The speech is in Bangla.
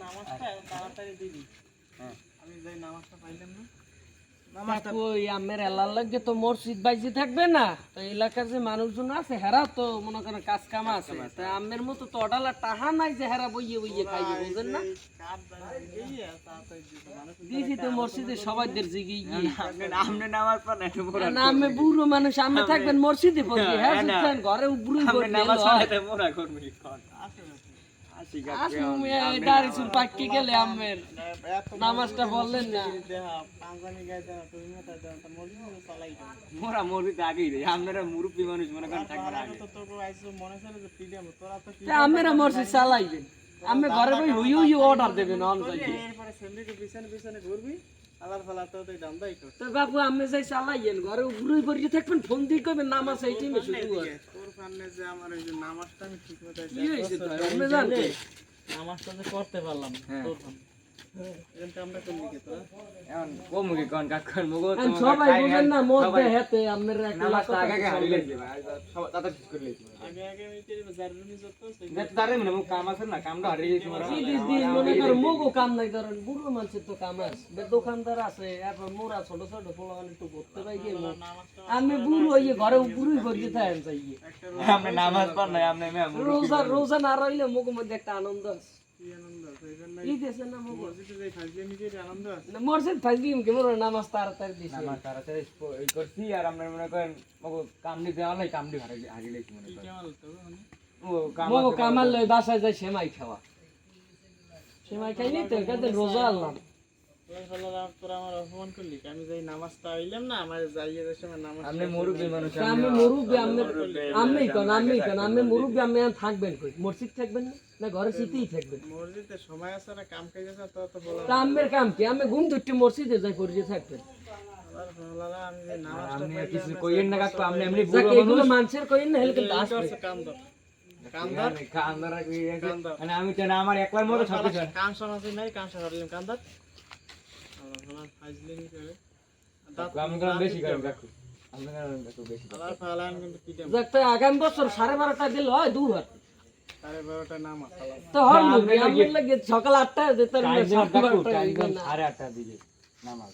নামাজটা তাড়াতাড়ি দিবি হ্যাঁ। আমি যাই নামাজটা পাইলাম না কাকু ওই আমের এলার লাগে তো মসজিদ বাইজি থাকবে না? তো এলাকার যে মানুষজন আছে হেরা তো মনে করেন কাজ কাম আছে। তা আমের মতো তো অডালা টাহা নাই যে হেরা বইয়ে বইয়ে খাইবে বুঝেন না? কার দাঁড়িয়ে গিয়ে। তাড়াতাড়ি দিতে মানুষ দিয়েছি তো মসজিদে সবাইদের জিগি নামাজ না আমি বুড়ো মানুষ আমি থাকবেন মসজিদে হ্যাঁ ঘরে নামাজ মোরা করবি আসি দাঁড়ি চুল পাকি গেলে আমের এত নামাজটা বললেন না দেহা পাঞ্জাবি গায়ে দেওয়া তুমি মেটা দেওয়া তা মসজিদে চালাই দাও মোরা মরবিতে আগেই রে আপনারা মুরব্বী মানুষ মনে করেন থাকবেন আগে তো তোকে আইসো মনে ছিল যে পিডিএম তোরা তো কি তা আমেরা মসজিদ চালাইবেন আমি ঘরে বই হুই হুই অর্ডার দেবেন অন এরপরে পিছনে পিছনে ঘুরবি আলার ফালা তো তুই দান্দাই কর তো। বাবু আমি যাই চালাইয়েন ঘরে উপরে পড়িয়ে থাকবেন ফোন দিয়ে কইবেন নামাজ এই টিমে শুধু। তোর সামনে যে আমার যে নামাজটা আমি ঠিক মতো কি হয়েছে নামাজটা করতে পারলাম হ্যাঁ। তোর মানে মনে দোকানদার আছে মোরা ছোট ছোট পোলাগান একটু করতে পাই আমি বুড়ো হইয়ে ঘরে উপরেই করিয়ে থাকেন রোজা রোজা না রইলে মুখ মধ্যে একটা আনন্দ আছে। মসজিদে যাই ফাজলে নিজের আনন্দ আছে মসজিদ ফাইজি কি? মোর নামাজ তাড়াতাড়ি দিছে। নামাজ তাড়াতাড়ি এই করছি আর আপনি মনে করেন মগো কামনি দেওয়া নাই কামনি হারিয়ে হারিয়ে লেগে মনে করেন। কেমন তো মানে ও কাম মোগো কামাল লই বাসায় যাই সেমাই খাওয়া। সেমাই খাইনি তো কাদের রোজা আল্লাহ তোর ফলে তোরা আমার অপমান করলি আমি যাই নামাজটা আইলাম না আমার যাইয়ে দেশে নামাজ আপনি মুরব্বী মানুষ আমি মুরুব্বি আমি আমি কোন আমি কোন আমি মুরুব্বি আমি থাকবেন কই? মসজিদ থাকবেন না? না ঘরে সিতেই থাকবেন। মসজিদে সময় আছে না কাম কাজ আছে তো তো বলা আমের কাম কি? আমি ঘুম ধরতে মসজিদে যাই পড়ে থাকবেন। আবার ফলালা আমি যে নামাজটা আপনি কিছু কইেন না কাকু আপনি এমনি বুড়ো এগুলো মানুষের না কাম মানে আমি তো আমার একবার মতো কাম শোনাতে নাই কাম শোনালাম কাম আগামী বছর সাড়ে বারোটা দিল হয় সকাল আটটা যেতে সাড়ে আটটা দিকে নামাজ।